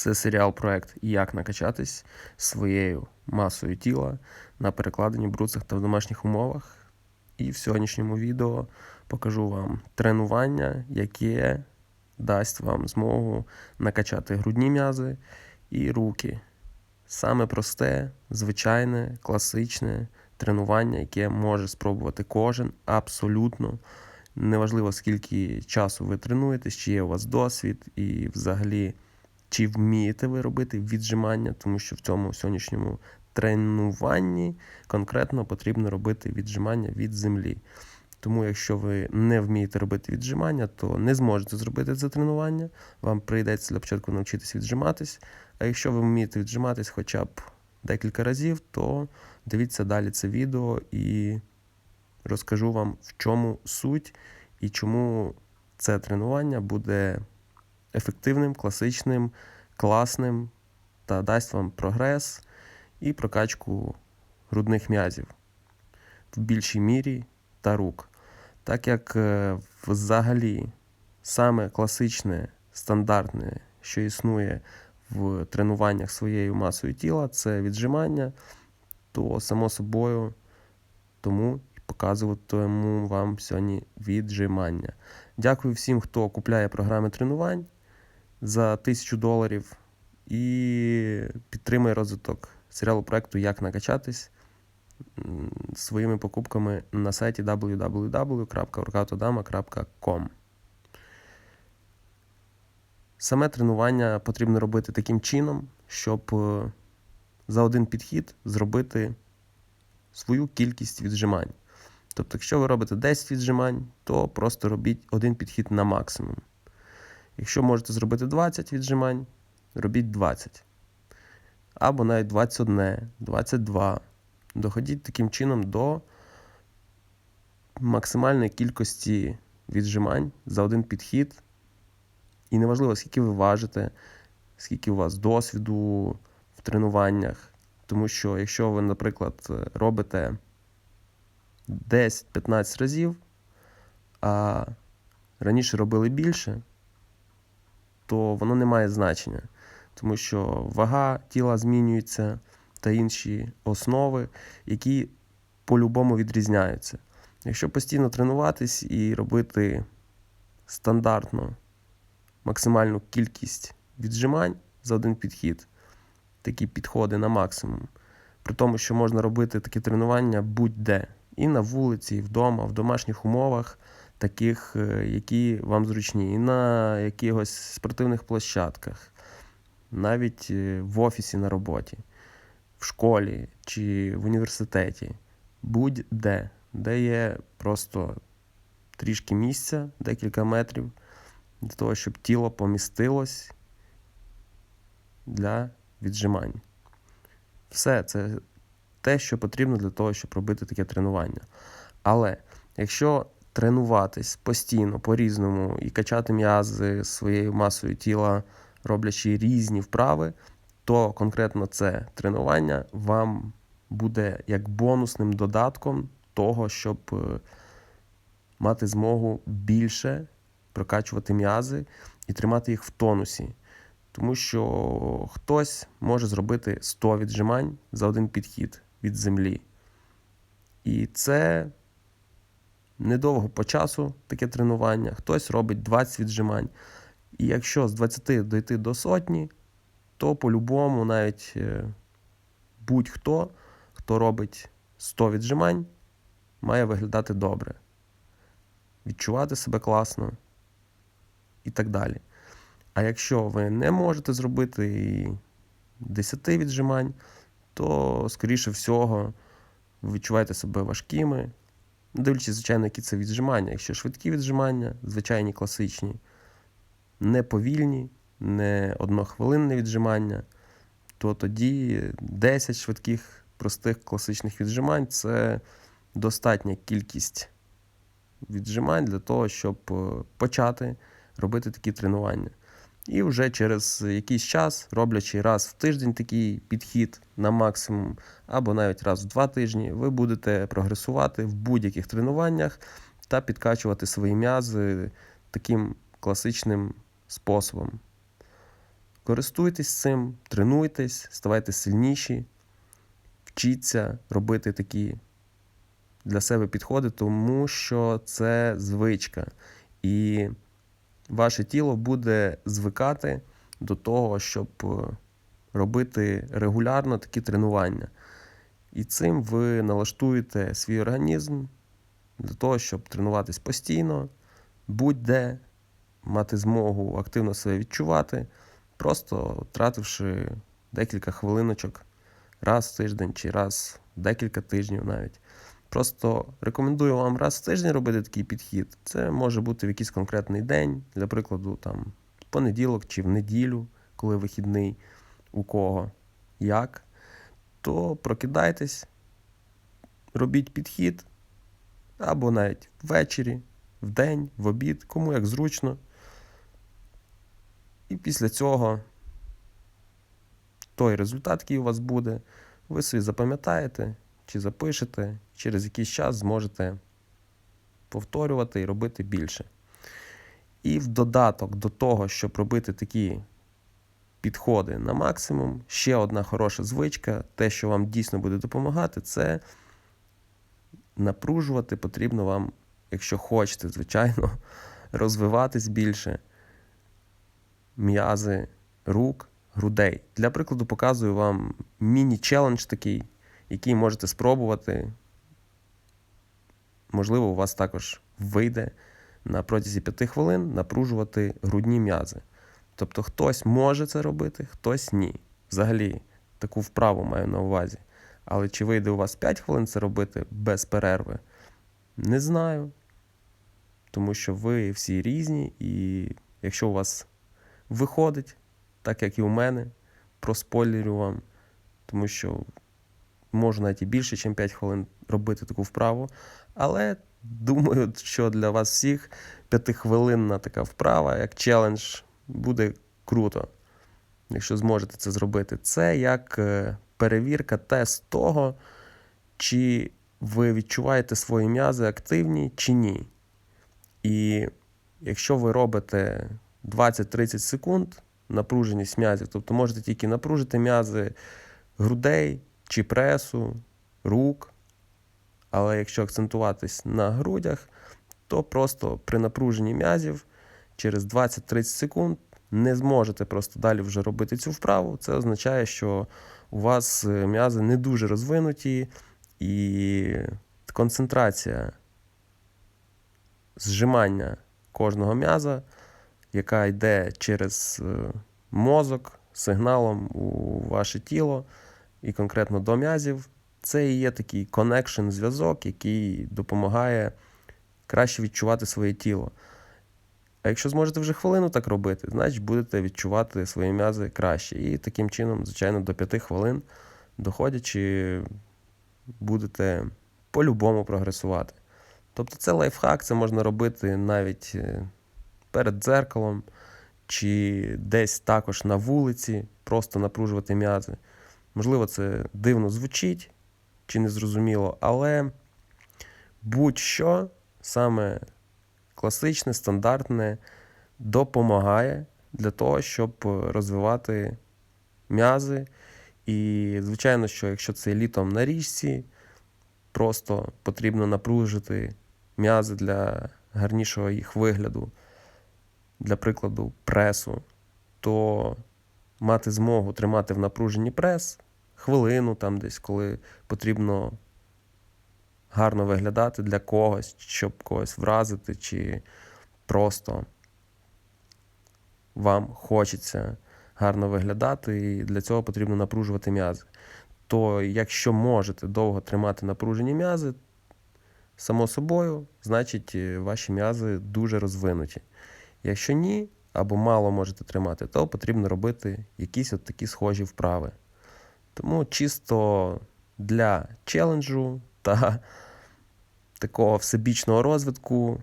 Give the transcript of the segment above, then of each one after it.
Це серіал проект Як накачатись своєю масою тіла на перекладенні бруцах та в домашніх умовах. І в сьогоднішньому відео покажу вам тренування, яке дасть вам змогу накачати грудні м'язи і руки. Саме просте, звичайне, класичне тренування, яке може спробувати кожен абсолютно. Неважливо, скільки часу ви тренуєтесь, чи є у вас досвід, і взагалі, чи вмієте ви робити віджимання, тому що в цьому сьогоднішньому тренуванні конкретно потрібно робити віджимання від землі. Тому, якщо ви не вмієте робити віджимання, то не зможете зробити це тренування. Вам прийдеться для початку навчитись віджиматись. А якщо ви вмієте віджиматись хоча б декілька разів, то дивіться далі це відео і розкажу вам, в чому суть і чому це тренування буде ефективним, класичним, класним та дасть вам прогрес і прокачку грудних м'язів в більшій мірі та рук. Так як е, взагалі саме класичне, стандартне, що існує в тренуваннях своєю масою тіла, це віджимання, то само собою тому показуватиму вам сьогодні віджимання. Дякую всім, хто купляє програми тренувань за тисячу доларів і підтримує розвиток серіалу проекту Як накачатись своїми покупками на сайті www.workoutodama.com. Саме тренування потрібно робити таким чином, щоб е, за один підхід зробити свою кількість віджимань. Тобто, якщо ви робите 10 віджимань, то просто робіть один підхід на максимум. Якщо можете зробити 20 віджимань, робіть 20. Або навіть 21, 22. Доходіть таким чином до максимальної кількості віджимань за один підхід. І неважливо, скільки ви важите, скільки у вас досвіду в тренуваннях. Тому що, якщо ви, наприклад, робите 10-15 разів, а раніше робили більше, то воно не має значення. Тому що вага тіла змінюється та інші основи, які по-любому відрізняються. Якщо постійно тренуватись і робити стандартно максимальну кількість віджимань за один підхід, такі підходи на максимум, при тому, що можна робити такі тренування будь-де. І на вулиці, і вдома, в домашніх умовах, таких, е, які вам зручні, і на якихось спортивних площадках, навіть е, в офісі на роботі, в школі чи в університеті, будь-де, де є просто трішки місця, декілька метрів, для того, щоб тіло помістилось для віджимань. Все це те, що потрібно для того, щоб робити таке тренування. Але якщо тренуватись постійно, по-різному і качати м'язи своєю масою тіла, роблячи різні вправи, то конкретно це тренування вам буде як бонусним додатком того, щоб е, мати змогу більше прокачувати м'язи і тримати їх в тонусі. Тому що хтось може зробити 100 віджимань за один підхід від землі. І це недовго по часу таке тренування. Хтось робить 20 віджимань. І якщо з 20 дойти до сотні, то по-любому навіть е, будь-хто, хто робить 100 віджимань, має виглядати добре, відчувати себе класно і так далі. А якщо ви не можете зробити і 10 віджимань, то, скоріше всього, ви відчуваєте себе важкими. Дивлячись, звичайно, які це віджимання. Якщо швидкі віджимання, звичайні класичні, не повільні, не однохвилинне віджимання, то тоді 10 швидких, простих класичних віджимань це достатня кількість віджимань для того, щоб е, почати робити такі тренування. І вже через якийсь час, роблячи раз в тиждень такий підхід на максимум, або навіть раз в два тижні, ви будете прогресувати в будь-яких тренуваннях та підкачувати свої м'язи таким класичним способом. Користуйтесь цим, тренуйтесь, ставайте сильніші, вчіться робити такі для себе підходи, тому що це звичка. І ваше тіло буде звикати до того, щоб е, робити регулярно такі тренування. І цим ви налаштуєте свій організм для того, щоб тренуватись постійно, будь-де, мати змогу активно себе відчувати, просто тративши декілька хвилиночок раз в тиждень чи раз в декілька тижнів навіть. Просто рекомендую вам раз в тиждень робити такий підхід. Це може бути в якийсь конкретний день, для прикладу, там понеділок чи в неділю, коли вихідний, у кого як. То прокидайтесь, робіть підхід, або навіть ввечері, в день, в обід, кому як зручно. І після цього той результат, який у вас буде, ви собі запам'ятаєте чи запишете, через якийсь час зможете повторювати і робити більше. І в додаток до того, щоб робити такі підходи на максимум, ще одна хороша звичка, те, що вам дійсно буде допомагати, це напружувати потрібно вам, якщо хочете, звичайно, розвиватись більше м'язи рук, грудей. Для прикладу, показую вам міні-челендж такий, який можете спробувати. Можливо, у вас також вийде на протязі 5 хвилин напружувати грудні м'язи. Тобто хтось може це робити, хтось ні. Взагалі, таку вправу маю на увазі. Але чи вийде у вас 5 хвилин це робити без перерви? Не знаю. Тому що ви всі різні, і якщо у вас виходить, так як і у мене, проспойлерю вам, тому що можу навіть і більше, ніж 5 хвилин робити таку вправу. Але думаю, що для вас всіх п'ятихвилинна така вправа, як челендж, буде круто, якщо зможете це зробити. Це як е, перевірка, тест того, чи ви відчуваєте свої м'язи активні чи ні. І якщо ви робите 20-30 секунд напруженість м'язів, тобто можете тільки напружити м'язи грудей чи пресу, рук. Але якщо акцентуватись на грудях, то просто при напруженні м'язів через 20-30 секунд не зможете просто далі вже робити цю вправу. Це означає, що у вас м'язи не дуже розвинуті, і концентрація зжимання кожного м'яза, яка йде через мозок сигналом у ваше тіло і конкретно до м'язів, це і є такий коннекшн зв'язок, який допомагає краще відчувати своє тіло. А якщо зможете вже хвилину так робити, значить будете відчувати свої м'язи краще. І таким чином, звичайно, до 5 хвилин, доходячи, будете по-любому прогресувати. Тобто це лайфхак, це можна робити навіть е, перед дзеркалом, чи десь також на вулиці, просто напружувати м'язи. Можливо, це дивно звучить чи незрозуміло, але будь-що саме класичне, стандартне допомагає для того, щоб розвивати м'язи. І, звичайно, що якщо це літом на річці, просто потрібно напружити м'язи для гарнішого їх вигляду, для прикладу, пресу, то мати змогу тримати в напруженні прес хвилину, там десь, коли потрібно гарно виглядати для когось, щоб когось вразити, чи просто вам хочеться гарно виглядати, і для цього потрібно напружувати м'язи. То якщо можете довго тримати напружені м'язи, само собою, значить ваші м'язи дуже розвинуті. Якщо ні, або мало можете тримати, то потрібно робити якісь от такі схожі вправи. Тому чисто для челенджу та такого всебічного розвитку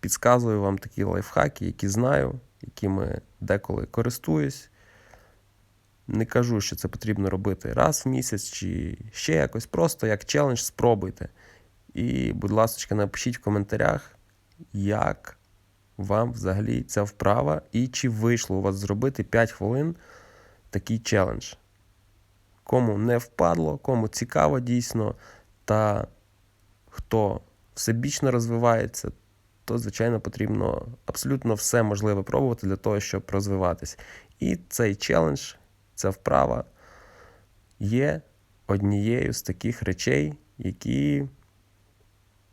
підказую вам такі лайфхаки, які знаю, якими деколи користуюсь. Не кажу, що це потрібно робити раз в місяць чи ще якось. Просто як челендж спробуйте. І, будь ласка, напишіть в коментарях, як вам взагалі ця вправа, і чи вийшло у вас зробити 5 хвилин такий челендж. Кому не впадло, кому цікаво дійсно, та хто всебічно розвивається, то, звичайно, потрібно абсолютно все можливе пробувати для того, щоб розвиватись. І цей челендж, ця вправа є однією з таких речей, які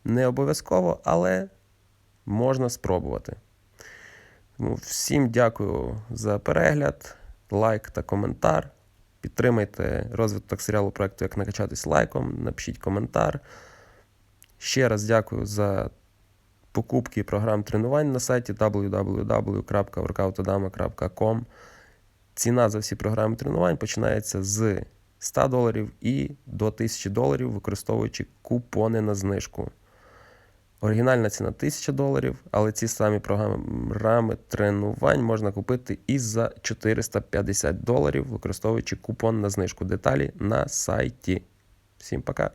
не обов'язково, але можна спробувати. Тому всім дякую за перегляд, лайк та коментар. Підтримайте розвиток серіалу проекту Як накачатись лайком, напишіть коментар. Ще раз дякую за покупки програм тренувань на сайті www.workoutodama.com. Ціна за всі програми тренувань починається з 100 доларів і до 1000 доларів, використовуючи купони на знижку. Оригінальна ціна 1000 доларів, але ці самі програми тренувань можна купити і за 450 доларів, використовуючи купон на знижку. Деталі на сайті. Всім пока!